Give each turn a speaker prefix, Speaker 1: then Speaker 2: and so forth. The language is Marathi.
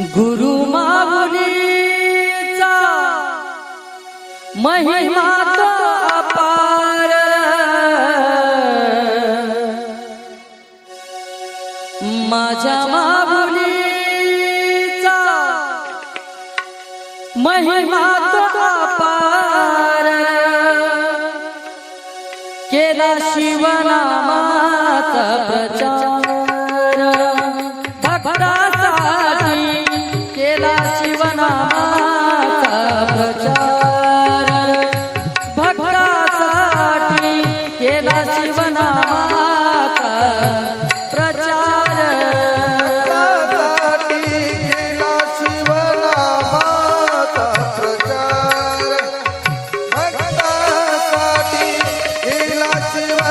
Speaker 1: गुरु माऊलीचा महिमा तो अपार। माझ्या माऊलीचा महिमा तो अपार। केला शिवनामाचा प्रचार। ਸਿਵ